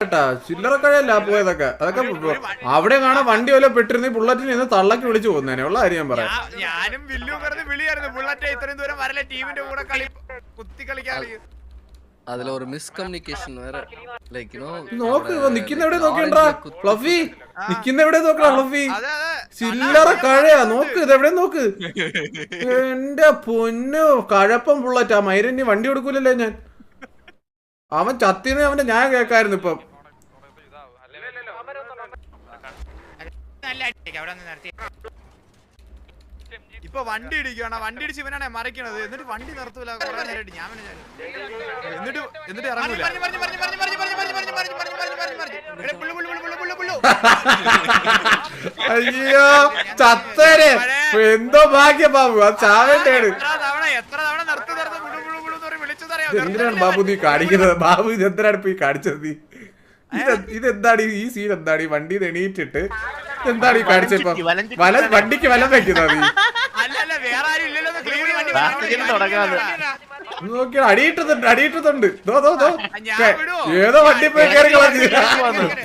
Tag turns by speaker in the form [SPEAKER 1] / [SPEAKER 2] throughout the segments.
[SPEAKER 1] കേട്ടാ? ചില്ലറക്കഴയല്ല പോയതൊക്കെ? അതൊക്കെ അവിടെ കാണാൻ വണ്ടി വല്ല പെട്ടിരുന്ന ബുള്ളറ്റിൽ നിന്ന് തള്ളക്കി വിളിച്ചു പോകുന്നേനെ. ഉള്ള കാര്യം ഞാൻ പറയാം.
[SPEAKER 2] ഞാനും വില്ലു പറഞ്ഞ് വിളിയായിരുന്നു. ബുള്ളറ്റ് ഇത്രയും ദൂരം വരല്ല? ടീമിന്റെ കൂടെ കളി കുത്തി കളിക്കാൻ
[SPEAKER 3] അതിൽ ഒരു മിസ്കമ്മ്യൂണിക്കേഷൻ വേറെ. ലൈക്ക്
[SPEAKER 1] നോക്ക് നിക്കുന്ന എവിടെ നോക്കണ്ടാ ഫ്ലഫി നിക്കുന്ന എവിടെ നോക്കണ ഫ്ലഫി? ചില്ലറ കഴയാ നോക്ക് ഇത് എവിടെ നോക്ക്? എന്റെ പൊന്നു കഴപ്പം ബുള്ളറ്റ്. ആ മൈരന്യ വണ്ടി കൊടുക്കൂലല്ലേ ഞാൻ. അവൻ ചത്തിന് അവന്റെ ഞാൻ കേൾക്കായിരുന്നു ഇപ്പം.
[SPEAKER 2] നല്ല അടിക്കും അവിടെ നിർത്തി ഇപ്പൊ വണ്ടി ഇടിക്കുകയാണ് വണ്ടി ഇടിച്ച് ഇവനാണ് മറിക്കണത് എന്നിട്ട് വണ്ടി നിർത്തൂല കുറെ നേരമായിട്ട് ഞാൻ എന്നിട്ട് എന്നിട്ട് ഇറങ്ങൂല
[SPEAKER 1] അയ്യോ ചത്തേരെ എന്തോ ഭാഗ്യ ബാബു അത് ചാവേണ്ടേണ്
[SPEAKER 2] എത്ര തവണ എത്ര തവണ നിർത്ത് നിർത്ത് ബുളു ബുളു ബുളു എന്ന് വിളിച്ചതറിയോ
[SPEAKER 1] ഇത് എന്തിനാണ് ബാബു നീ കാണിക്കുന്നത് ബാബു ഇത് എന്തിനാണ് ഇപ്പൊ ഈ കാണിച്ചത് നീ ഇതെന്താണ് ഈ സീൻ എന്താണ് ഈ വണ്ടി എണീറ്റിട്ട് എന്താണ് ഈ കാണിച്ചപ്പോ വല വണ്ടിക്ക് വലം വെക്കുന്നത്. നോക്കി അടിയിട്ടുന്നുണ്ട് അടിയിട്ടുന്നുണ്ട് ദോ, ദോ, ദോ.
[SPEAKER 2] ഞാൻ
[SPEAKER 1] ഛെ, ഏതോ വണ്ടി പോയി കയറി കളഞ്ഞു.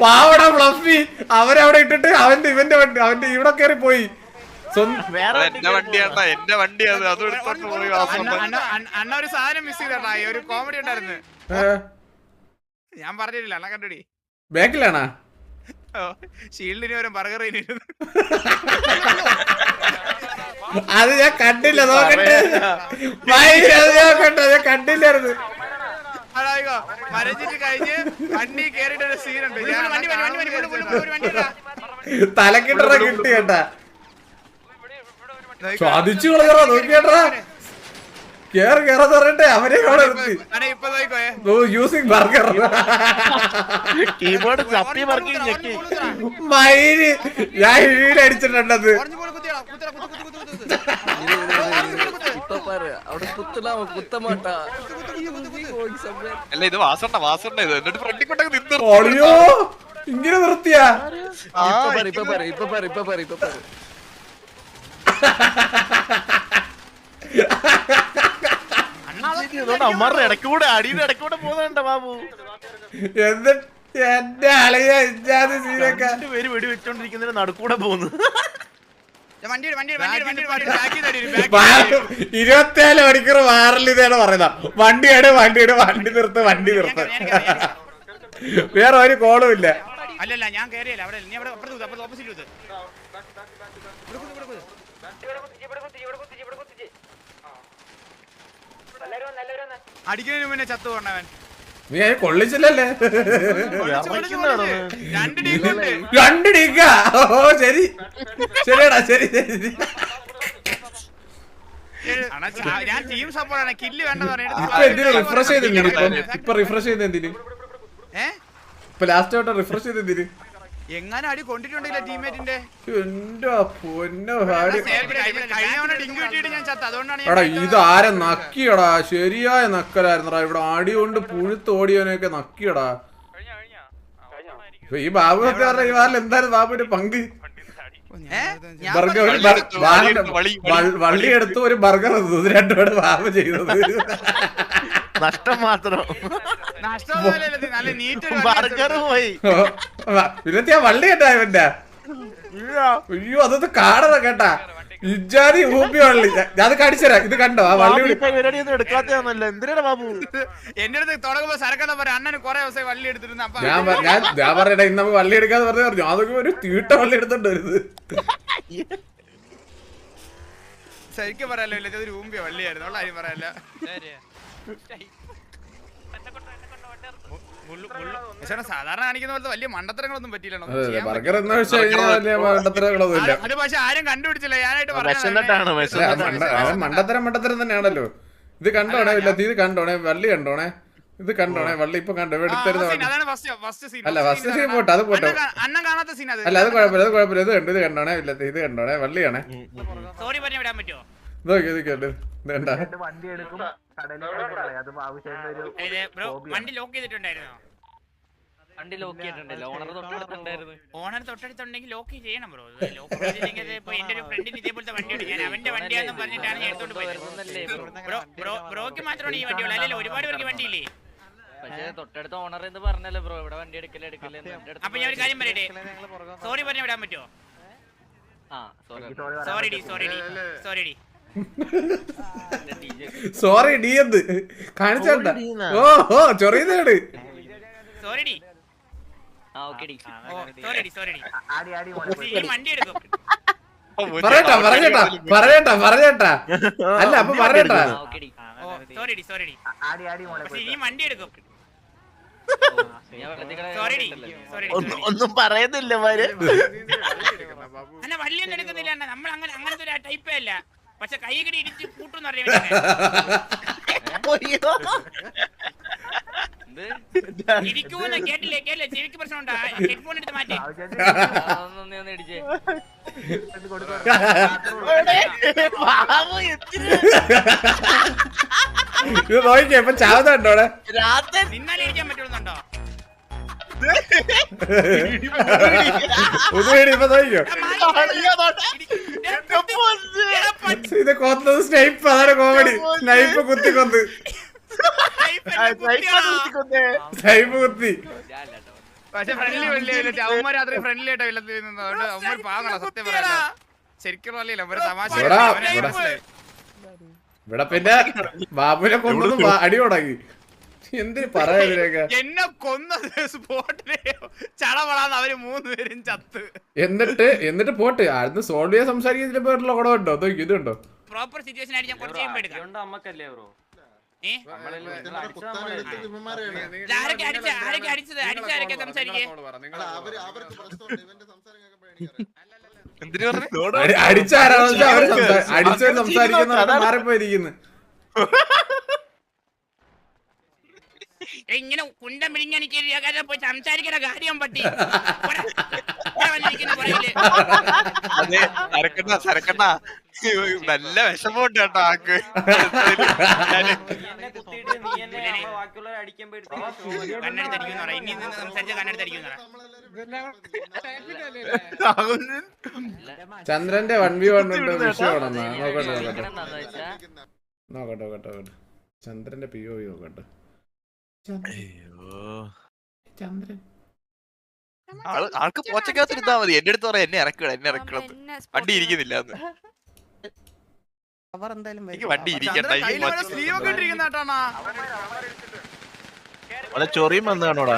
[SPEAKER 1] പാവട ഫ്ലഫി അവരവിടെ ഇട്ടിട്ട് അവന്റെ ഇവന്റെ വണ്ടി അവന്റെ ഇവിടെ കയറി പോയി.
[SPEAKER 4] എന്റെ വണ്ടിയാട്ടാ എന്റെ വണ്ടി അത് അതും എടുത്തോണ്ട് പോയി
[SPEAKER 2] അണ്ണ ഒരു സാധനം മിസ് ചെയ്തട്ടാ. ഒരു കോമഡി ഉണ്ടായിരുന്നു. ഞാൻ പറഞ്ഞിട്ടില്ല അണ്ണ കണ്ടടി.
[SPEAKER 1] ബാക്കിലാണാ?
[SPEAKER 2] ഷീൽഡിന് വരും ബർഗർ
[SPEAKER 1] അത് ഞാൻ കണ്ടില്ല നോക്കട്ടെ. അത് നോക്കട്ടെ ഞാൻ കണ്ടില്ലായിരുന്നു.
[SPEAKER 2] മരച്ചിട്ട് കഴിഞ്ഞ് വണ്ടി ഒരു
[SPEAKER 1] തലക്കിട്ടറ കിട്ടി കേട്ടാ. ചതിച്ചു കളയറാ നോക്കിയേട്ടാ. കേറ് കേറെന്ന് പറയട്ടെ അവരെ യൂസിങ് ബർഗർ
[SPEAKER 5] കീബോർഡ് ചപ്പി മറക്കി ഞെക്കി.
[SPEAKER 1] മയിൽ ഞാൻ
[SPEAKER 3] വീട് അടിച്ചിട്ടുണ്ടത്.
[SPEAKER 4] അല്ല ഇത് വാസണ്ട വാസണ്ട ഇത് എന്നിട്ട് ഫ്രണ്ടി കൊണ്ടൊക്കെ നിന്നു
[SPEAKER 1] ഇങ്ങനെ നിർത്തിയാ?
[SPEAKER 3] ഇപ്പൊ പറ ഇപ്പൊ പറ ഇപ്പൊ പറ
[SPEAKER 5] ഇപ്പൊ പറ. അമ്മറിന്റെ ഇടയ്ക്കൂടെ അടിയുടെ ഇടയ്ക്കൂടെ പോകുന്നുണ്ട് ബാബു?
[SPEAKER 1] എന്നിട്ട് എന്റെ അളിയ ഇജാദ് സീനൊക്കെ.
[SPEAKER 5] പേര് വെടി വെച്ചോണ്ടിരിക്കുന്നതിന് നടുക്കൂടെ പോകുന്നു.
[SPEAKER 1] ഇരുപത്തേഴ് മണിക്കൂർ വാറൽ ഇതാണ് പറയുന്നത്. വണ്ടി വണ്ടിയുടെ വണ്ടി നിർത്ത് വണ്ടി നിർത്ത്. വേറെ ഒരു കോളും ഇല്ല.
[SPEAKER 2] അല്ലല്ല ഞാൻ കേറിയല്ല. അവിടെ നീ അവിടെ അപ്പുറത്ത് ഓപ്പോസിറ്റ് അടിക്കുന്നതിന് മുന്നേ ചത്തു പോണവൻ.
[SPEAKER 1] നീ അതിന് കൊള്ളിച്ചില്ലല്ലേ?
[SPEAKER 2] രണ്ട് ടീമുണ്ട്
[SPEAKER 1] രണ്ട് ഓ ശരി. ശരിയടാ ശരി ശരി
[SPEAKER 2] ചാ- ഞാൻ ടീം സപ്പോർട്ടാണ് കില്ല് വേണ്ടെന്ന്
[SPEAKER 1] ഇപ്പൊ എന്തിനു റിഫ്രഷ് ഇപ്പം ഇപ്പൊ റിഫ്രഷ് ഇപ്പൊ ലാസ്റ്റ് ആയിട്ട് റിഫ്രഷ് ചെയ്ത് എന്തിനു?
[SPEAKER 2] എങ്ങനെ അടി കൊണ്ടിട്ടുണ്ടല്ലോ ടീമേറ്റിന്റെ
[SPEAKER 1] എടാ ഇത് ആരെ നക്കിയടാ? ശരിയായ നക്കലായിരുന്നടാ. ഇവിടെ ആടി കൊണ്ട് പുഴുത്ത് ഓടിയവനെയൊക്കെ നക്കിയടാ. ഈ ബാബു ഒക്കെ ഈ വാറിൽ എന്തായാലും ബാബുവിന്റെ പങ്ക്? ബർഗർ വള്ളി എടുത്ത്. ഒരു ബർഗർ രണ്ടുപേരും ബാബു ചെയ്തത്.
[SPEAKER 5] നഷ്ടം മാത്രം ബർഗർ പോയി
[SPEAKER 1] വള്ളി കേട്ടാ ഇവന്റെ അയ്യോ അതൊന്ന് കാണണം കേട്ടാ ഇജാതി ഊപ്പി വള്ളി അത് കടിച്ചരാ ഇത് കണ്ടോ ആ വള്ളി
[SPEAKER 5] എന്തിനാണ് ബാബു
[SPEAKER 2] എന്റെ അടുത്ത് തുടങ്ങുമ്പോ സരക്കണ്ട പറയാം അണ്ണന് കൊറേ ദിവസം വള്ളി എടുത്തിരുന്നു
[SPEAKER 1] ഞാൻ ഞാൻ ഞാൻ ഇന്ന് നമുക്ക് വള്ളി എടുക്കാന്ന് പറഞ്ഞു പറഞ്ഞു അതൊക്കെ ഒരു തീട്ട വള്ളി എടുത്തോണ്ട് വരുന്നത്
[SPEAKER 2] ശരിക്കും പറയാലോ ഇല്ല ഇതൊരു ഊമ്പിയ വള്ളിയായിരുന്നു ഉള്ള കാര്യം പറയാല്ല പക്ഷേ സാധാരണ കാണിക്കുന്ന പോലത്തെ വലിയ മണ്ടത്തരങ്ങളൊന്നും പറ്റിയില്ലല്ലോ ഒന്നും ചെയ്യാൻ
[SPEAKER 1] ബർഗർ എന്ന് വെച്ച് കഴിഞ്ഞാൽ വലിയ മണ്ടത്തരങ്ങളൊന്നും ഇല്ല
[SPEAKER 2] അത് പക്ഷെ ആരും കണ്ടുപിടിച്ചില്ല. ഞാനായിട്ട്
[SPEAKER 5] വിശന്നിട്ടാണ്
[SPEAKER 1] അല്ല,
[SPEAKER 5] വിശന്നിട്ടാണ്.
[SPEAKER 1] മണ്ട- അവൻ മണ്ടത്തരം മണ്ടത്തരം തന്നെയാണല്ലോ. ഇത് കണ്ടോണേ ഇല്ല ഇത് കണ്ടോണേ വള്ളി കണ്ടോണേ. ഇത് കണ്ടോണേ വള്ളി ഇപ്പൊ കണ്ടോ? എടുത്തരുന്ന
[SPEAKER 2] അതാണ് ഫസ്റ്റ് സീൻ
[SPEAKER 1] അല്ല, പോട്ടെ, അത് പോട്ടെ. അല്ല അത് കുഴപ്പമില്ല അത് കുഴപ്പമില്ല. ഇത് കണ്ടു ഇത് കണ്ടോണേ ഇല്ല ഇത് കണ്ടോണേ വള്ളിയാണേ.
[SPEAKER 2] സോറി പറഞ്ഞു വിടാൻ പറ്റുമോ
[SPEAKER 6] വണ്ടി. എടുക്കും
[SPEAKER 2] വണ്ടി ലോക്ക് ചെയ്തിട്ടുണ്ടായിരുന്നോ?
[SPEAKER 3] വണ്ടി ലോക്ക് ചെയ്തിട്ടുണ്ടല്ലോ ഓണർ തൊട്ടടുത്തുണ്ടായിരുന്നു.
[SPEAKER 2] ഓണർ തൊട്ടടുത്തുണ്ടെങ്കിൽ ലോക്ക് ചെയ്യണം ബ്രോ. ലോക്ക് ചെയ്തില്ലെങ്കിൽ ഇപ്പൊ എന്റെ ഒരു ഫ്രണ്ടിന് ഇതേപോലത്തെ വണ്ടി ഉണ്ട് ഞാൻ അവന്റെ വണ്ടിയാണെന്ന് പറഞ്ഞിട്ടാണ് ഞാൻ എടുത്തോണ്ട് പോയത്. ബ്രോ ബ്രോ ബ്രോക്ക് മാത്രമാണ് ഈ വണ്ടി ഉള്ളത് അല്ലല്ലോ ഒരുപാട് പേർക്ക് വണ്ടിയില്ലേ?
[SPEAKER 3] പക്ഷേ തൊട്ടടുത്ത ഓണർ എന്ന് പറഞ്ഞല്ലോ ബ്രോ. ഇവിടെ വണ്ടി എടുക്കൽ
[SPEAKER 7] അപ്പൊ ഞാൻ ഒരു കാര്യം പറയട്ടെ? സോറി പറഞ്ഞു വിടാൻ പറ്റുമോ
[SPEAKER 3] ആ സോറി
[SPEAKER 7] സോറി ഡി സോറി ഡി. സോറി ഡി.
[SPEAKER 1] സോറി ഡി എന്ത്?
[SPEAKER 5] Sorry,
[SPEAKER 1] ഓ ഓ ചൊറിയുന്നേട്
[SPEAKER 7] സോറി ഡി
[SPEAKER 3] ആ ഓക്കെ ഡി
[SPEAKER 7] സോറി ഡി സോറി ഡി
[SPEAKER 6] ആടി ആടി മോനെ. പോയി.
[SPEAKER 7] ഈ വണ്ടി എടുക്കും
[SPEAKER 1] പറയട്ടാ പറഞ്ഞേട്ടാ പറഞ്ഞേട്ടാ പറഞ്ഞേട്ടാ അല്ല അപ്പൊ പറയട്ടാ.
[SPEAKER 3] ആ ഡി
[SPEAKER 7] സോറി ഡി സോറി ഡി
[SPEAKER 6] ആടി ആടി മോനെ
[SPEAKER 7] പക്ഷെ
[SPEAKER 6] പോയി
[SPEAKER 7] വണ്ടി എടുക്കും
[SPEAKER 3] ഞാൻ വെള്ളത്തിൽ കിടന്ന്
[SPEAKER 7] സോറി ഡി സോറി
[SPEAKER 5] ഒന്നും ഒന്നും പറയുന്നില്ല
[SPEAKER 7] എടുക്കുന്നില്ല നമ്മൾ അങ്ങനെ അങ്ങനത്തെ ഒരു ടൈപ്പേ അല്ല. പക്ഷെ കൈ കടി ഇടിച്ച്.
[SPEAKER 3] എന്ത്?
[SPEAKER 7] ഇരിക്കൂന്ന് കേട്ടില്ലേ? കേട്ടില്ലേ? ചെവിക്ക് പ്രശ്നമുണ്ടാ? ഹെഡ്ഫോൺ എടുത്ത് മാറ്റി?
[SPEAKER 1] ഇത് ഇപ്പൊ ചാവുന്നുണ്ടോ അവിടെ?
[SPEAKER 5] രാത്രി
[SPEAKER 7] നിന്നാലേ പറ്റുള്ളുണ്ടോ
[SPEAKER 1] ഉദയടി ഇപ്പൊ
[SPEAKER 5] പൊന്ന്.
[SPEAKER 1] ഇത് കൊന്നത് സ്നൈപ്പ് അതാണ് കോമഡി സ്നൈപ്പ് കുത്തി കൊന്ന്. സ്നൈപ്പ് കുത്തി.
[SPEAKER 2] പക്ഷെ ഫ്രണ്ട്ലി വെള്ളിയായിട്ട് അവന്മാർ രാത്രി ഫ്രണ്ട്ലി ആയിട്ട് വെള്ളത്തിൽ നിന്നതുകൊണ്ട് അവന്മാർ പാവങ്ങളാ സത്യം പറയാ ശരിക്കും പറയില്ല അവർ തമാശ.
[SPEAKER 1] ഇവിടെ പിന്നെ ബാബുനെ കൊണ്ടൊന്നും അടി തുടങ്ങി എന്തിന് പറയാ
[SPEAKER 2] എന്നെ കൊന്നത് സ്പോട്ടിൽ ചടപടാന്ന് അവർ മൂന്നുപേരും ചത്ത്.
[SPEAKER 1] എന്നിട്ട് എന്നിട്ട് പോട്ടെ. ആയിരുന്നു സോണിയ ചെയ്യാൻ സംസാരിക്കുന്നതിന്റെ പേരിലുള്ള കുടം ഉണ്ടോ? അതോ ഇതുണ്ടോ
[SPEAKER 7] പ്രോപ്പർ സിറ്റുവേഷൻ ആയിട്ട് ഞാൻ കുറച്ച് കഴിയുമ്പോ എടുക്കാം.
[SPEAKER 3] അമ്മക്കല്ലേ ബ്രോ?
[SPEAKER 7] ആരൊക്കെ അടിച്ച ആരൊക്കെ അടിച്ചത് അടിച്ച ആരൊക്കെ സംസാരിക്കേ?
[SPEAKER 1] അടിച്ചാരാണെന്ന് വെച്ചാൽ അവർ മാറിപ്പോയിരിക്കുന്നു.
[SPEAKER 7] ഇങ്ങനെ കുണ്ടം പിടിഞ്ഞ എനിക്ക് പോയി സംസാരിക്കുന്ന കാര്യം പറ്റി.
[SPEAKER 4] അതെ സരക്കണ്ണ സരക്കണ്ണ നല്ല വിഷമമുണ്ട് കേട്ടോ ആക്ക്
[SPEAKER 7] കണ്ണെടുത്തടിക്കുന്നു. ഇനി നിന്ന് സംസാരിച്ച കണ്ണെടുത്തടിക്കുന്നു.
[SPEAKER 1] ചന്ദ്രന്റെ വൺ വി വൺ ഉണ്ട് വിഷയമാണെന്നാ നോക്കട്ടെ നോക്കട്ടെ. നോക്കട്ടെ നോക്കട്ടെ ചന്ദ്രന്റെ പി ഒ വി നോക്കട്ടെ. ചന്ദ്രൻ.
[SPEAKER 4] ആൾ ആൾക്ക് പോച്ചക്കകത്ത് ഇരുന്നാ മതി. എന്റെ അടുത്ത് പറയാം എന്നെ ഇറക്കണം എന്നെ ഇറക്കണം വണ്ടി ഇരിക്കുന്നില്ല എനിക്ക് വണ്ടി ഇരിക്കണ്ട
[SPEAKER 5] ചൊറിയും വന്നതാണോടാ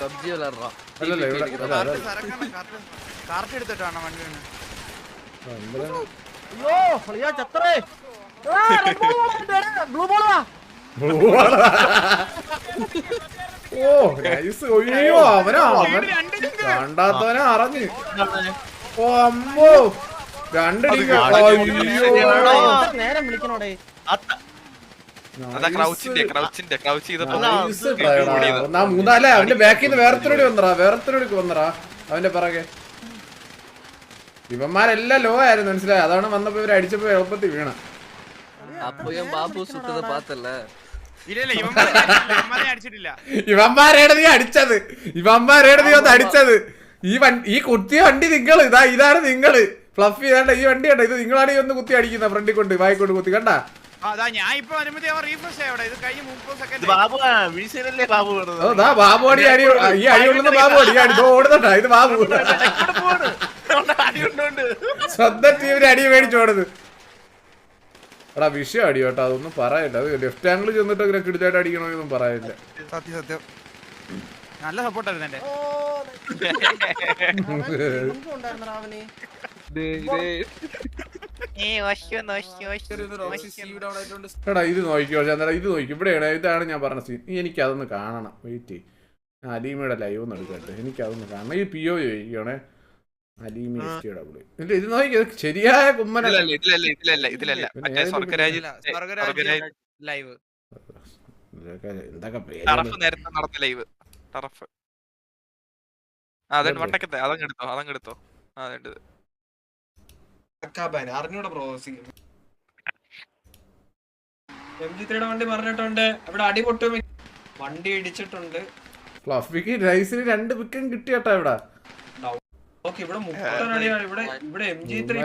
[SPEAKER 3] പബ്ജി
[SPEAKER 2] കാർട്ട് എടുത്തിട്ടാണ് വണ്ടി വീണ്.
[SPEAKER 1] ചന്ദ്രൻ ഓ നൈസ് ഒഴിയോ അവനാ അവൻ കണ്ടാത്തവനെ അറിഞ്ഞ്. ഓ അമ്മോ.
[SPEAKER 4] ക്രൗച്ച് ചെയ്തപ്പോ
[SPEAKER 1] ഒന്നാ മൂന്നാലേ അവന്റെ ബാക്കിൽ നിന്ന് വേറത്തിനോടി വന്നറാ വേറത്തിനോടി വന്നറാ അവന്റെ പിറകെ. ഇവന്മാരെല്ലാം ലോ ആയിരുന്നു മനസ്സിലായി? അതാണ് വന്നപ്പോ ഇവരടിച്ചപ്പോ എളുപ്പത്തിൽ വീണ. അടിച്ചത്. ഒന്ന് അടിച്ചത്. ഈ വണ്ടി ഈ കുത്തിയ വണ്ടി നിങ്ങൾ ഇതാ ഇതാണ് നിങ്ങൾ. ഫ്ലഫ് ഇതാണ്ട ഈ വണ്ടി കണ്ട? ഇത് നിങ്ങളാണ് ഈ ഒന്ന് കുത്തി അടിക്കുന്ന ഫ്രണ്ടിൽ കൊണ്ട് വായിക്കൊണ്ട് കുത്തി കണ്ട?
[SPEAKER 5] ബാബു
[SPEAKER 1] അടി അടി ഈ അടി കൊള്ളുന്ന ബാബു അടി ഓടുന്നുണ്ടാ? ഇത് ബാബു. സ്വന്തം ടീമിന് അടി മേടിച്ചോടുന്നത് എടാ വിഷയം അടി കേട്ടോ അതൊന്നും പറയല്ല അത് ലെഫ്റ്റ് ആംഗിൾ ചെന്നിട്ട് അങ്ങനെ കിടിലായിട്ട് അടിക്കണമെന്നൊന്നും പറയില്ല
[SPEAKER 2] സത്യ സത്യം. നല്ല സപ്പോർട്ടായിരുന്നു എന്റെ
[SPEAKER 1] എടാ ഇത് നോക്കിയോ ചന്ദ്ര ഇത് നോക്കി. ഇവിടെയാണ് ഇതാണ് ഞാൻ പറഞ്ഞ സീൻ എനിക്ക് അതൊന്ന് കാണണം. വെയിറ്റ് അലീമയുടെ ലൈവ് ഒന്ന് എടുക്കട്ടെ. എനിക്ക് അതൊന്ന് കാണണം. ഈ പി ഒ ചോദിക്കണേ ഇത് നോക്കി ഇത് ശരിയായ കുമ്മന
[SPEAKER 4] ഇതിലല്ല ഇതിലല്ല ഇതിലല്ല ഇതിലല്ല.
[SPEAKER 1] പിന്നെ
[SPEAKER 4] മറ്റേ
[SPEAKER 1] ഏതിലും
[SPEAKER 4] സ്വർഗരാജ്
[SPEAKER 2] സ്വർഗരാജ് ലൈവ്.
[SPEAKER 1] എന്തൊക്കെ
[SPEAKER 4] ടറഫ് നേരത്തെ നടന്ന ലൈവ്. ടറഫ്. ആ അതെ
[SPEAKER 1] ഇതല്ലേ?
[SPEAKER 4] വട്ടക്കത്തെ അതങ്ങ് എടുത്തോ അതങ്ങ് എടുത്തോ. ആ അതുണ്ട്
[SPEAKER 8] അറിഞ്ഞൂടെ ബ്രോ എം ജി ത്രീയുടെ വണ്ടി പറഞ്ഞിട്ടുണ്ട് ഇവിടെ അടി പൊട്ടും. വണ്ടി ഇടിച്ചിട്ടുണ്ട്.
[SPEAKER 1] രണ്ട് വിക്കൻ കിട്ടിയട്ടാ കേട്ടോ ഇവിടെ.
[SPEAKER 8] ഇവിടെ ഇവിടെ ഇവിടെ എം ജി ത്രീ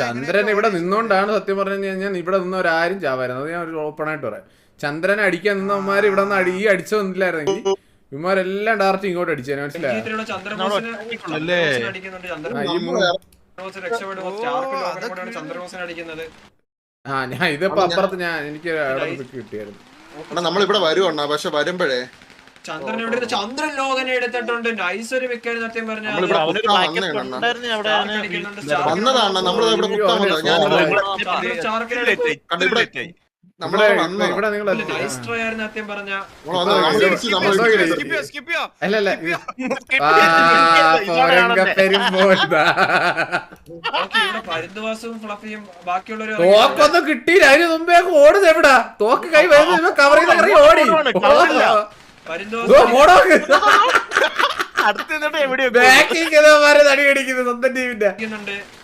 [SPEAKER 1] ചന്ദ്രൻ ഇവിടെ നിന്നോണ്ടാണ് സത്യം പറഞ്ഞു കഴിഞ്ഞാൽ ഇവിടെ നിന്ന് ഒരാരും ചാവായിരുന്നു. അത് ഞാൻ ഒരു ഓപ്പൺ ആയിട്ട് പറയാം. ചന്ദ്രനെ അടിക്കാൻ നിന്നവന്മാർ ഇവിടെ നിന്ന് അടി ഈ അടിച്ചു വന്നില്ലായിരുന്നെങ്കിൽ ഇവന്മാരെല്ലാം ഡയറക്റ്റ് ഇങ്ങോട്ട് അടിച്ചേനെ മനസ്സിലായോ?
[SPEAKER 8] ചന്ദ്രബോസിനെ
[SPEAKER 1] ആ,
[SPEAKER 8] അടിക്കുന്നത്.
[SPEAKER 1] ഞാൻ ഇതിപ്പോ അപ്പുറത്ത് ഞാൻ എനിക്ക് കിട്ടിയായിരുന്നു.
[SPEAKER 9] നമ്മളിവിടെ വരുവണ്ണ പക്ഷെ വരുമ്പോഴേ
[SPEAKER 8] ചന്ദ്രൻ ഇവിടെ ചന്ദ്രൻ ലോകനെ എടുത്തിട്ടുണ്ട്. നൈസ് ഒരു വിക്കറ്റ് സത്യം പറഞ്ഞാൽ
[SPEAKER 9] വന്നതാണ്. നമ്മൾ ഇവിടെ കുത്താൻ വന്നത്. ഞാൻ
[SPEAKER 1] കിട്ടിയില്ല. അതിന് മുമ്പേ ഓടുന്നത് എവിടാ? തോക്ക് കൈ വരുന്ന കവർ ചെയ്ത് ഓടി.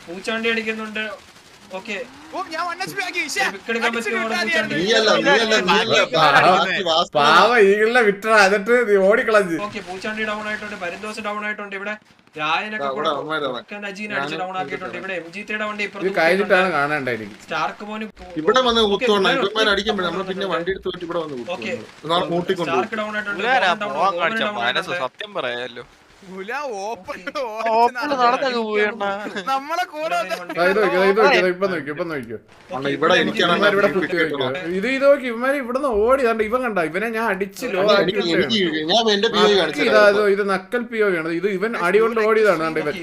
[SPEAKER 8] പൂച്ചാണ്ടി അടിക്കുന്നുണ്ട്. ഓക്കെ.
[SPEAKER 1] പാവ ഈ വിട്ടറ. എന്നിട്ട് നീ ഓടിക്കളഞ്ഞ്.
[SPEAKER 8] ഓക്കെ പൂച്ചാണ്ടി ഡൗൺ ആയിട്ടുണ്ട്. പരിന്തോസ് ഡൗൺ ആയിട്ടുണ്ട് ഇവിടെ. ഇവിടെ
[SPEAKER 9] വന്ന് കുത്തുവണ്ണ. ഇവന്മാർ അടിക്കുമ്പോഴേ നമ്മൾ പിന്നെ വണ്ടി എടുത്ത് പോയിട്ട് ഇവിടെ വന്ന്
[SPEAKER 8] ഓക്കെ.
[SPEAKER 9] കുത്തും നാളെ കൂട്ടിക്കൊണ്ട്
[SPEAKER 8] സ്റ്റാർക്ക് ഡൗൺ ആയിട്ടുണ്ട്.
[SPEAKER 4] പുള്ളിക്കാരാ
[SPEAKER 8] ഗോവൻ down
[SPEAKER 4] പോവാൻ
[SPEAKER 8] ഗോവൻ
[SPEAKER 4] കാണിച്ച
[SPEAKER 8] down
[SPEAKER 4] മനസ്സ്
[SPEAKER 8] ആയിട്ടുണ്ട്.
[SPEAKER 4] സത്യം പറയാലോ
[SPEAKER 9] ഇവിടെ
[SPEAKER 1] ഇത് ഇത് നോക്കി ഇവന്മാര് ഇവിടുന്ന് ഓടി കണ്ട ഇവൻ കണ്ട ഇവനെ ഞാൻ
[SPEAKER 9] അടിച്ചില്ലോ
[SPEAKER 1] ഇത് ഇത് നക്കൽ പിയോ ആണ്. ഇത് ഇവൻ അടി കൊണ്ട് ഓടിയതാണ് കണ്ട ഇവൻ?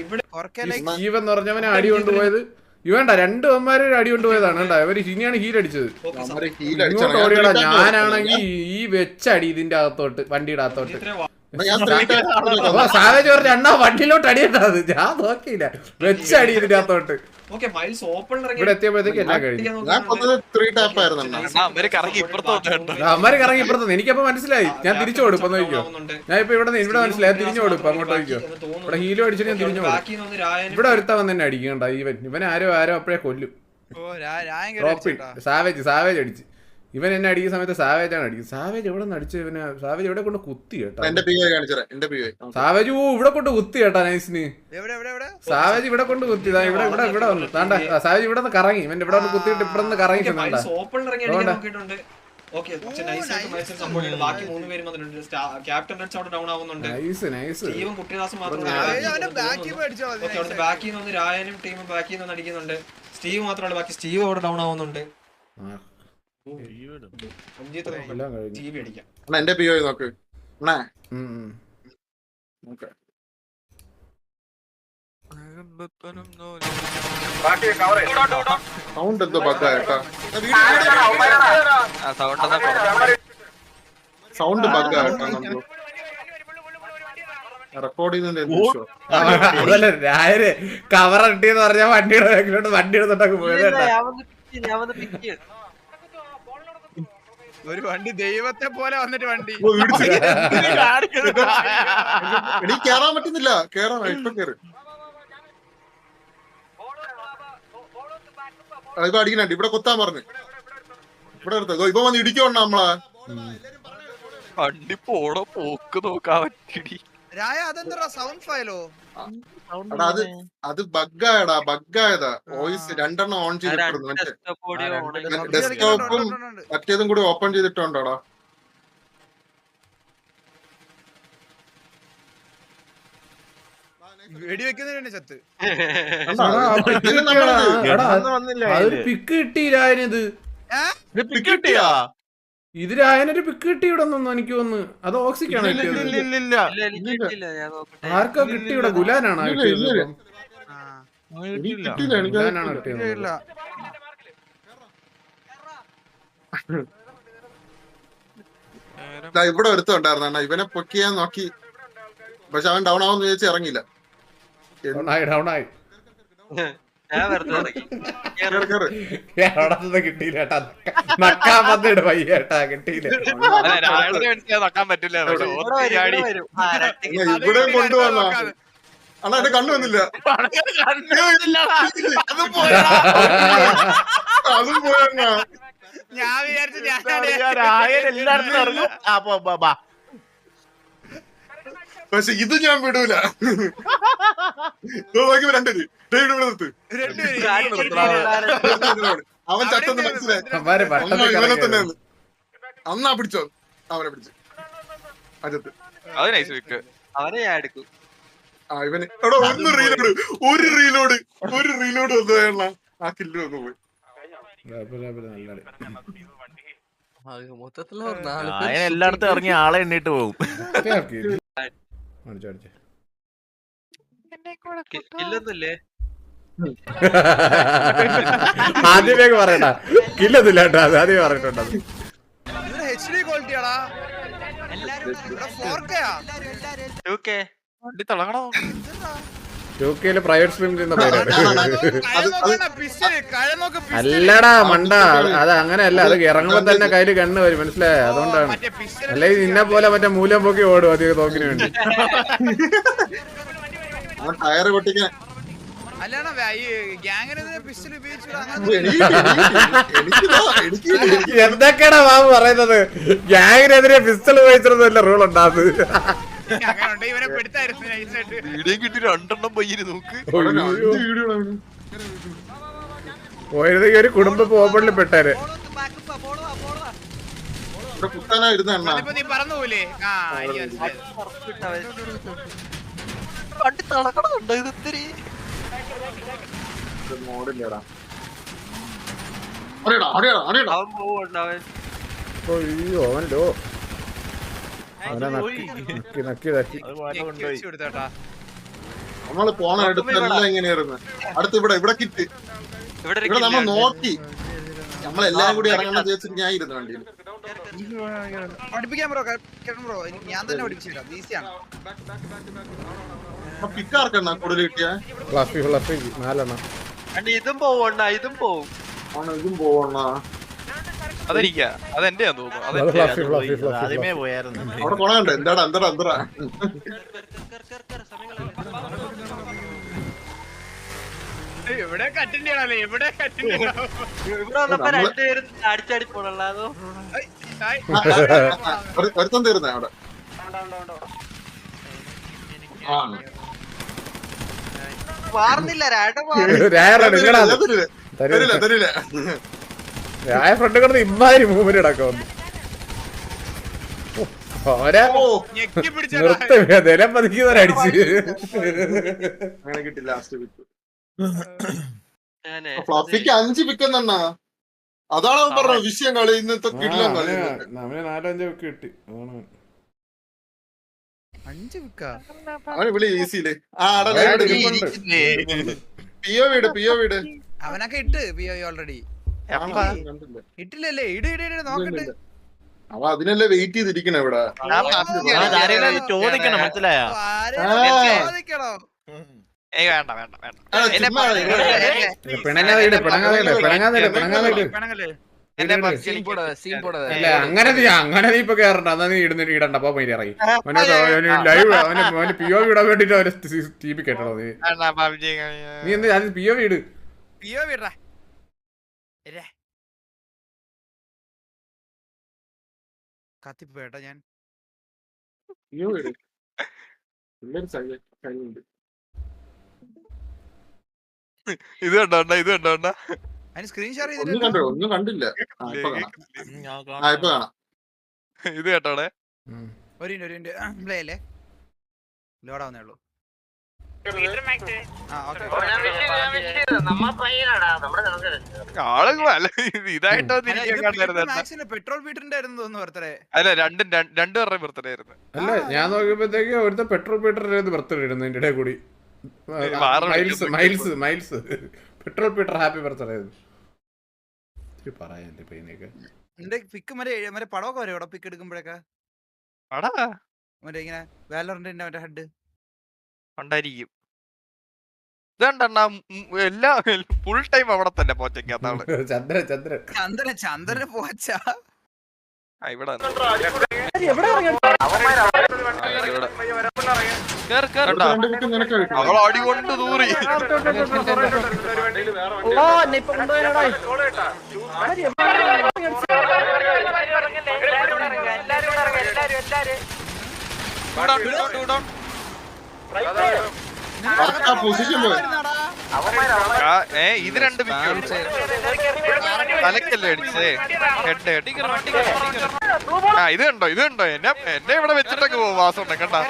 [SPEAKER 1] സ്റ്റീവൻ എന്ന് പറഞ്ഞവനെ അടി കൊണ്ടുപോയത് ഇവണ്ട രണ്ടു അമ്മമാരെ അടി കൊണ്ടുപോയതാണ് കണ്ട. ഇവർ ഇനിയാണ് ഹീൽ അടിച്ചത്.
[SPEAKER 8] ഓക്കെ
[SPEAKER 9] ഹീൽ
[SPEAKER 1] ഇങ്ങോട്ട് ഓടിയടാ ഞാനാണെങ്കിൽ ഈ വെച്ചടി ഇതിന്റെ അകത്തോട്ട് വണ്ടിയുടെ അകത്തോട്ട്. സാവേജ് പറഞ്ഞ അണ്ണാ വണ്ടിയിലോട്ട് അടിയിട്ടത് ഞാൻ നോക്കിയില്ല. വെച്ച് ഇതിന്റെ അകത്തോട്ട്
[SPEAKER 8] ഓക്കെ മൈൽസ് ഓപ്പൺ
[SPEAKER 1] ഇവിടെ എത്തിയപ്പോഴത്തേക്ക് എല്ലാം കഴിഞ്ഞു. അമ്മര് കറങ്ങി ഇപ്പുറത്ത് എനിക്കപ്പോ മനസ്സിലായി. ഞാൻ തിരിച്ചു കൊടുക്കും നോക്കിയോ ഞാൻ ഇപ്പൊ ഇവിടെ ഇവിടെ മനസ്സിലായി. തിരിഞ്ഞു കൊടുക്കും അങ്ങോട്ട് നോക്കിയോ ഇവിടെ ഹീലോ അടിച്ചിട്ട് ഞാൻ തിരിഞ്ഞു കൊടുക്കും. ഇവിടെ ഒരുത്ത വന്ന് തന്നെ അടിക്കണ്ട ഇവൻ ഇവൻ ആരോ ആരോ അപ്പഴേ കൊല്ലും. സാവേജ് സാവേജ് അടിച്ച്. ഇവൻ എന്നെ അടിക്കുന്ന സമയത്ത് സാവേജ് ആണ് അടിക്കുന്നത്. സാവേജ് എവിടെ നിന്ന് അടിച്ചു ഇവനെ? സാവേജ് എവിടെ കൊണ്ട് കുത്തി കേട്ടോ? സാവേജ് ഓ ഇവിടെ കൊണ്ട് കുത്തി കേട്ടാ നൈസിന്. സാവേജ് ഇവിടെ കൊണ്ട് കുത്തി. ഇവിടെ ഇവിടെ ഇവിടെ വന്നു. താണ്ട സാവേജ് ഇവിടെ നിന്ന് കറങ്ങി. ഇവൻ ഇവിടെ കുത്തിയിട്ട് ഇവിടെ നിന്ന് കറങ്ങി ചെന്നാണ്ട
[SPEAKER 8] ഓപ്പൺ ഇറങ്ങി അടിക്കാൻ നോക്കിയിട്ടുണ്ട്. ഓക്കെ നൈസ് ആയിട്ട് മൈൽസ് സപ്പോർട്ട് ബാക്കി മൂന്ന് പേരും വന്നിട്ടുണ്ട്. ക്യാപ്റ്റൻ ഡൗൺ ആവുന്നുണ്ട്.
[SPEAKER 1] നൈസ് നൈസ്
[SPEAKER 8] സ്റ്റീവും കുട്ടിദാസും മാത്രം ബാക്കിൽ നിന്ന് രായനും ടീമും ബാക്കിൽ നിന്ന് അടിക്കുന്നുണ്ട്. സ്റ്റീവ് മാത്രമല്ല ബാക്കി സ്റ്റീവ് അവിടെ ഡൗൺ ആവുന്നുണ്ട്.
[SPEAKER 9] എന്റെ പിഒ നോക്ക്. സൗണ്ട് എന്തോ ബഗ്ഗായിട്ടാ
[SPEAKER 4] സൗണ്ട്
[SPEAKER 9] സൗണ്ട് ബഗ്ഗാ കേട്ടാ നമുക്ക്. റെക്കോർഡ്
[SPEAKER 1] കവർ ഇട്ടിന്ന് പറഞ്ഞാൽ വണ്ടിയുടെ വണ്ടി എടുത്തിട്ടൊക്കെ പോയത്
[SPEAKER 2] ഒരു വണ്ടി ദൈവത്തെ പോലെ വന്നിട്ട് വണ്ടി.
[SPEAKER 9] എനിക്ക് കേറാൻ പറ്റുന്നില്ല. കേറാൻ ഇപ്പൊ കേറ്. ഇപ്പൊ അടിക്കണുണ്ട് ഇവിടെ കൊത്താൻ പറഞ്ഞു. ഇവിടെ എടുത്തോ ഇപ്പൊ വന്ന് ഇടിക്കോണ്ട നമ്മളെ.
[SPEAKER 4] വണ്ടി പോടോ പോക്ക് നോക്കാൻ പറ്റിടി
[SPEAKER 2] രായ അതെന്താ സൗണ്ട് ഫയലോ
[SPEAKER 9] അത് അത് ബഗ്ഗായടാ ബഗ്ഗായതാ. വോയിസ് രണ്ടെണ്ണം ഓൺ ചെയ്തിട്ടുണ്ട്. മറ്റേ ഡെസ്ക്ടോപ്പും മറ്റേതും കൂടി ഓപ്പൺ ചെയ്തിട്ടുണ്ടോടാ?
[SPEAKER 1] പിക്ക് കിട്ടിയില്ല അതിനിത്
[SPEAKER 5] കിട്ടിയാ?
[SPEAKER 1] ഇത് രായനൊരു പിക്ക് കിട്ടി ഇവിടെ നിന്നു എനിക്ക് തോന്നുന്നു. അത് ഓക്സിക്കാണ് ആർക്കോ കിട്ടി ഇവിടെ? ഗുലാനാണ്
[SPEAKER 9] ഇവിടെ ഒരുത്തുണ്ടായിരുന്നു അണ്ണാ. ഇവനെ പൊക്കിയാൻ നോക്കി. പക്ഷെ അവൻ ഡൗൺ ആവുന്ന ചോദിച്ചു ഇറങ്ങിയില്ല.
[SPEAKER 1] ഡൗൺ ആയി ഡൗൺ ആയി. അവിടെ നിന്ന് കിട്ടിയില്ല കേട്ടാ. നക്കാൻ വന്നിട്ട് വയ്യ കേട്ടാ കിട്ടിയില്ല.
[SPEAKER 4] രാവിലെ മേടിച്ചാൽ നക്കാൻ പറ്റില്ല പക്ഷെ ചാടി.
[SPEAKER 9] അണ്ണാ, ഇവിടെയും കൊണ്ടുവന്ന? അണ്ണാ എന്റെ കണ്ണു വന്നില്ല.
[SPEAKER 5] അത് പോയാ
[SPEAKER 9] അതും പോയണ്ണാ.
[SPEAKER 2] ഞാൻ വിചാരിച്ചു ഞാൻ
[SPEAKER 5] എല്ലായിടത്തും ഇറങ്ങും ആ, പോ, പോ, ബാ.
[SPEAKER 9] പക്ഷെ ഇത് ഞാൻ വിടൂല. നോക്കി രണ്ടുപേര്. ഇവിടെ നിർത്ത്. അവൻ ചത്തെന്ന് മനസ്സിലായി. ഇവനെ തന്നെ അന്നാ പിടിച്ചോ? അവനെ പിടിച്ചു. അജത്ത്
[SPEAKER 4] അത് വിക്ക്
[SPEAKER 5] അവനെ ഞാൻ എടുക്കും.
[SPEAKER 9] ആ ഇവന്. എടോ ഒന്ന് റീലോഡ് ഒരു റീലോഡ് ഒരു റീലോഡ് വന്നു ആ കില്ല് വന്നു പോയി.
[SPEAKER 3] മൊത്തത്തിലുള്ള
[SPEAKER 5] എല്ലായിടത്തും ഇറങ്ങി ആളെ എണ്ണിട്ട് പോകും.
[SPEAKER 1] അടിച്ചോ, അടിച്ചോ.
[SPEAKER 5] ഇല്ലൊന്നുമില്ലേ
[SPEAKER 1] ആദ്യമേ പറയണ്ട കില്ലൊന്നുമില്ല കേട്ടോ അത് ആദ്യമേ പറഞ്ഞിട്ടുണ്ട് അത്.
[SPEAKER 2] ഇതിന് എച്ച് ഡി ക്വാളിറ്റിയാടാ ഇവിടെ ഫോർ കെയാ
[SPEAKER 5] ഓക്കെ
[SPEAKER 4] വണ്ടി തിളങ്ങണോ
[SPEAKER 1] പ്രൈവറ്റ് പേരാണ്. അല്ലടാ മണ്ട. അത് അങ്ങനെയല്ല അത് ഇറങ്ങുമ്പോ തന്നെ കയ്യിൽ കണ്ണ് വരും മനസ്സിലായ? അതുകൊണ്ടാണ്. അല്ലെങ്കിൽ നിന്നെ പോലെ മറ്റേ മൂലം പൊക്കി ഓടും അധികം തോക്കിന് വേണ്ടി.
[SPEAKER 9] പൊട്ടിക്കാൻ.
[SPEAKER 1] എന്തൊക്കെയാടാ ബാബു പറയുന്നത്? ഗ്യാങ്ങിനെതിരെ പിസ്റ്റൾ ഉപയോഗിച്ചിരുന്നില്ല റൂൾ ഉണ്ടാകുന്നത്
[SPEAKER 4] വീഡിയോ കിട്ടി രണ്ടെണ്ണം പയ്യര് നോക്ക്.
[SPEAKER 1] പോയത് ഒരു കുടുംബ പോകപ്പെടിൽ പെട്ടാര്.
[SPEAKER 4] വണ്ടി ഇത്
[SPEAKER 9] മോഡില്ലടാ.
[SPEAKER 5] അവൻ പോവുണ്ട് അവൻ.
[SPEAKER 1] അയ്യോ അവനല്ലോ അവനെ നക്കി നക്കി നക്കി
[SPEAKER 9] നമ്മൾ പോണ അടുത്തെല്ലാം ഇങ്ങനെയായിരുന്നു അടുത്ത് ഇവിടെ ഇവിടെ കിറ്റ്
[SPEAKER 5] ഇവിടെ
[SPEAKER 9] നമ്മൾ നോക്കി. നമ്മളെല്ലാം കൂടി ഇറങ്ങണം ചോദിച്ചിട്ട് ഞാൻ ഇരുന്നു വണ്ടിയിൽ
[SPEAKER 2] പഠിപ്പിക്കാൻ ബ്രോ. ഞാൻ തന്നെ പഠിപ്പിച്ചേക്കാം ഈസിയാണ്
[SPEAKER 9] പിക്കാർക്കെണ്ണ കൂടുതൽ കിട്ടിയ?
[SPEAKER 1] ഫ്ലഫി ഫ്ലഫി നാലെണ്ണം.
[SPEAKER 5] അണ്ണാ, ഇതും പോവണ്ട ഇതും പോവും.
[SPEAKER 9] ഇതും പോവണ
[SPEAKER 4] അതെനിക്കാ. അതെന്റെ തോന്നുന്നു.
[SPEAKER 5] ആദ്യമേ പോയായിരുന്നു.
[SPEAKER 9] എന്താടാ കൊണയുണ്ട് എന്താടാ എന്തടാ എന്തടാ?
[SPEAKER 2] എവിടെ കട്ടിന്റെ ആണല്ലേ എവിടെ കട്ടിന്റെ
[SPEAKER 5] ഇവിടെ വന്നപ്പോ
[SPEAKER 9] നമ്മള്-
[SPEAKER 5] രണ്ടുപേരും അടിച്ചടി പോണല്ലോ അതോ
[SPEAKER 9] ഒരുത്തം തീർന്നേ അവിടെ.
[SPEAKER 5] മാറുന്നില്ല
[SPEAKER 9] തരില്ല. തരില്ല.
[SPEAKER 1] രായ ഫ്രണ്ട് കിടന്ന് ഇമ്മാതിരി മൂവ്മെന്റ് ഇടക്കം വന്നു. നിലം പതിക്കുന്നവരടിച്ച്
[SPEAKER 9] അങ്ങനെ കിട്ടി ലാസ്റ്റ് പിക്ക്
[SPEAKER 5] ഞാനേ
[SPEAKER 9] ഫ്ലഫിക്ക് അഞ്ച് അതാണ് അവൻ പറഞ്ഞത്. വിഷയം കളി ഇന്നത്തെ കളി.
[SPEAKER 1] നാലഞ്ച് കിട്ടി.
[SPEAKER 9] അവന് വിളി ഈസിയിൽ. ആ വീട് വീട്
[SPEAKER 2] അവനൊക്കെ ഇട്ട് പിയോ ഓൾറെഡി. ഇട്ടില്ലല്ലേ? ഇട് ഇട് ഇട് നോക്കട്ടെ
[SPEAKER 9] അവ അതിനല്ലേ വെയിറ്റ് ചെയ്തിരിക്കണ ഇവിടെ?
[SPEAKER 5] ചോദിക്കണം മനസ്സിലായോ?
[SPEAKER 4] ഏയ്. വേണ്ട വേണ്ട വേണ്ട. എന്നെ
[SPEAKER 1] പിണങ്ങാതെ പിണങ്ങാതെ പിണങ്ങാതെ പിണങ്ങാതെ അങ്ങനെ നീ അങ്ങനെ നീ ഇപ്പൊ കേറണ്ട. എന്നാ നീ ഇടുന്ന ഇടണ്ട. അപ്പൊ മൈരി ഇറങ്ങി. അവന് ലൈവ് അവന് അവന് പി ഒ വിടാൻ വേണ്ടിട്ട് അവർ ടി വി കേട്ടോ നീ. നീ എന്ത് അത് പി ഒ ഇട്.
[SPEAKER 2] പി ഒ ഞാൻ.
[SPEAKER 9] പിയോ ഞാൻ.
[SPEAKER 4] ഇത് കണ്ടോണ്ട ഇത് കണ്ടോണ്ട
[SPEAKER 2] അതിന് സ്ക്രീൻ ഷെയർ
[SPEAKER 9] കണ്ടോ ഒന്നും കണ്ടില്ല. ആ ഇപ്പൊ കാണാം. ആ ഇപ്പൊ കാണാം.
[SPEAKER 4] ഇത് കേട്ടോടെ
[SPEAKER 2] ഒരു മിനിറ്റ് ഒരു മിനിറ്റ്. പ്ലേ അല്ലേ? ലോഡാവുന്നേ ഉള്ളൂ. പെട്രോൾ ആയിരുന്നു
[SPEAKER 4] അല്ല രണ്ടും ബർത്ത്ഡേ ആയിരുന്നു.
[SPEAKER 1] അല്ല ഞാൻ നോക്കിയപ്പോഴത്തേക്ക് ഒരുത്ത പെട്രോൾ ബർത്ത്ഡേ ഇടയിൽ കൂടി. Miles Miles Miles. Petrol Peter happy birthday പറയാൻ
[SPEAKER 2] എന്റെ പിക്ക് മറ്റേ മറ്റേ പടമൊക്കെ വരും? ഇവിടെ പിക്ക് എടുക്കുമ്പോഴൊക്കെ? മറ്റേ ഇങ്ങനെ വാലറിന്റെ മറ്റേ ഹെഡ്
[SPEAKER 4] ഉണ്ടായിരിക്കും. ഇതുണ്ടെണ്ണ എല്ലാ ഫുൾ ടൈം അവിടെ തന്നെ പോച്ചയ്ക്കകത്താണ്
[SPEAKER 1] ചന്ദ്ര ചന്ദ്ര
[SPEAKER 2] ചന്ദ്ര ചന്ദ്രന് പോച്ച
[SPEAKER 4] ഇവിടെ അവൾ തൂറി.
[SPEAKER 9] ആ പൊസിഷൻ പോയി.
[SPEAKER 4] ആ, ഏ ഇത് രണ്ട് തലക്കല്ലേ അടിച്ചേ? ഹെഡ് ഹെഡ് ആ ഇത് കണ്ടോ ഇത് കണ്ടോ? എന്നെ എന്നെ ഇവിടെ വെച്ചിട്ടൊക്കെ പോകും വാസം കണ്ടാ?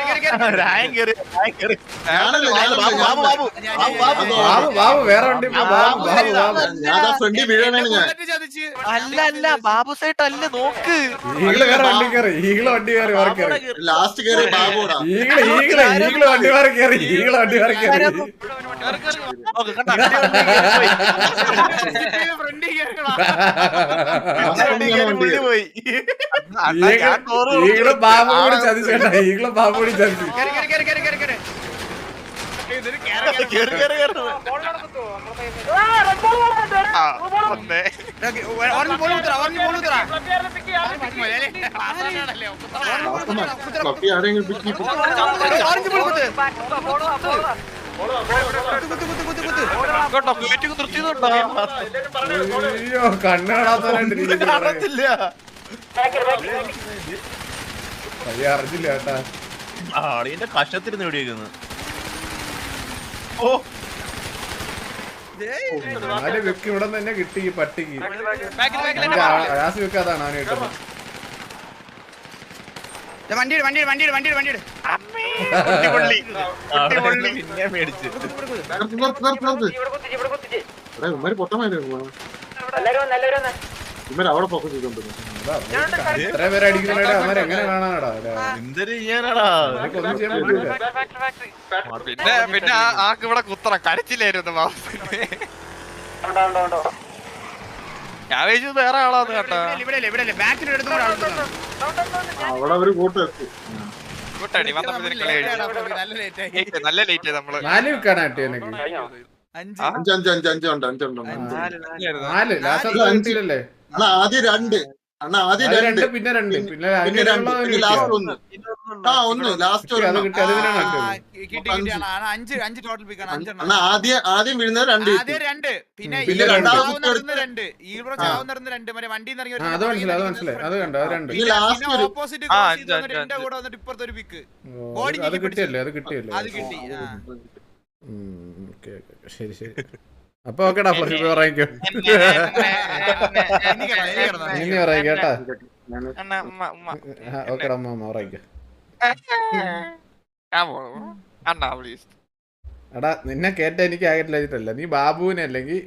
[SPEAKER 4] അല്ല അല്ല ബാബു സൈറ്റ് അല്ല നോക്ക്.
[SPEAKER 1] ഈകൾ വേറെ വണ്ടി കയറി ഈകൾ വണ്ടി കയറി വേറെ കയറി
[SPEAKER 9] ലാസ്റ്റ് കയറി ബാബുടാ.
[SPEAKER 1] ഈകൾ ഈകൾ ഈകൾ വണ്ടി വേറെ കയറി ഈകൾ വണ്ടി വേറെ കയറി
[SPEAKER 2] ഫ്രണ്ടിൽ കയറിക്കടാ
[SPEAKER 1] ഈകൾ ബാബു കൂടി ചതിച്ചേട്ടാ ഈകളെ ബാബു കൂടി ചതിച്ചു.
[SPEAKER 2] കേറി കേറി
[SPEAKER 4] ഓ
[SPEAKER 1] അയ്യോ അറിഞ്ഞില്ല കേട്ടാ
[SPEAKER 6] കഷ്ടത്തിരുന്ന് എവിടെയായിരുന്നു
[SPEAKER 1] നാല് വെക്ക്. ഇവിടെ തന്നെ കിട്ടി ഈ പട്ടിക്ക്.
[SPEAKER 2] ബാക്കിൽ ബാക്കിൽ
[SPEAKER 1] എന്റെ ആ- ആയാസ് വെക്ക് അതാണ് അവന് കിട്ടുന്നത്.
[SPEAKER 2] വണ്ടി വണ്ടി വണ്ടി വണ്ടി വണ്ടി
[SPEAKER 9] പൊട്ടമായിരുന്നു ഇവർ അവിടെ ഫോക്കസ് ചെയ്തോണ്ടിരുന്നു.
[SPEAKER 1] ഇത്ര പേര് എങ്ങനെ കാണാനാടാ?
[SPEAKER 4] പിന്നെ പിന്നെ ആക്ക് ഇവിടെ കുത്തണം. കരച്ചില്ലായിരുന്നു ഞാൻ വിചാരിച്ചത് വേറെ ആളാന്ന് കേട്ടോ.
[SPEAKER 9] അവിടെ ഒരു
[SPEAKER 4] കൂട്ടടി കഴിഞ്ഞു.
[SPEAKER 2] നല്ല ലേറ്റ് ആയി.
[SPEAKER 4] നല്ല ലേറ്റ് നമ്മൾ.
[SPEAKER 1] നാല് എനിക്ക്
[SPEAKER 2] അഞ്ച്.
[SPEAKER 9] അഞ്ച് അഞ്ച് അഞ്ച് അഞ്ചുണ്ട് അഞ്ചുണ്ട്.
[SPEAKER 1] നാല്
[SPEAKER 9] ആദ്യം രണ്ട്. അണ്ണാ ആദ്യം രണ്ട്.
[SPEAKER 1] പിന്നെ രണ്ട് പിന്നെ
[SPEAKER 9] ലാസ്റ്റ് ഒന്ന്. ആ ഒന്ന് ലാസ്റ്റ്
[SPEAKER 2] അഞ്ച് അഞ്ച് ടോട്ടൽ പിക്കാണ് അഞ്ചെണ്ണം
[SPEAKER 9] അണ്ണാ ആദ്യം ആദ്യം വീഴുന്നത് രണ്ട്
[SPEAKER 2] ആദ്യം രണ്ട്. പിന്നെ
[SPEAKER 1] രണ്ട്.
[SPEAKER 2] രണ്ട്. മറ്റേ വണ്ടി ഇറങ്ങി
[SPEAKER 1] അത് മനസ്സിലായി അത് മനസ്സിലായി. അത് കണ്ടോ അത് രണ്ട്.
[SPEAKER 9] ഈ ലാസ്റ്റ്
[SPEAKER 2] ഓപ്പോസിറ്റ് എന്റെ കൂടെ വന്നിട്ട് ഇപ്പുറത്തെ ഒരു പിക്ക് ബോഡി
[SPEAKER 1] അത്
[SPEAKER 2] ഞെക്കി
[SPEAKER 1] കിട്ടിയല്ലേ? അത് കിട്ടിയല്ലേ?
[SPEAKER 2] അത് കിട്ടി. ആ.
[SPEAKER 1] Okay, okay. ശരി ശരി. അപ്പൊ ഓക്കേടാ ഫ്ലഷ് പറയിക്കോ
[SPEAKER 2] ഇനി കിടന്നോ, ഇനി കിടന്നോ.
[SPEAKER 1] ഇനി പറയും കേട്ടാ.
[SPEAKER 9] ഞാൻ
[SPEAKER 4] അണ്ണാ, ഉമ്മ, ഉമ്മ.
[SPEAKER 1] ഓക്കേടാ അമ്മ പറയിക്കോ എടാ നിന്നെ കേട്ട എനിക്ക് ആകട്ടില്ല നീ ബാബുവിനെ അല്ലെങ്കിൽ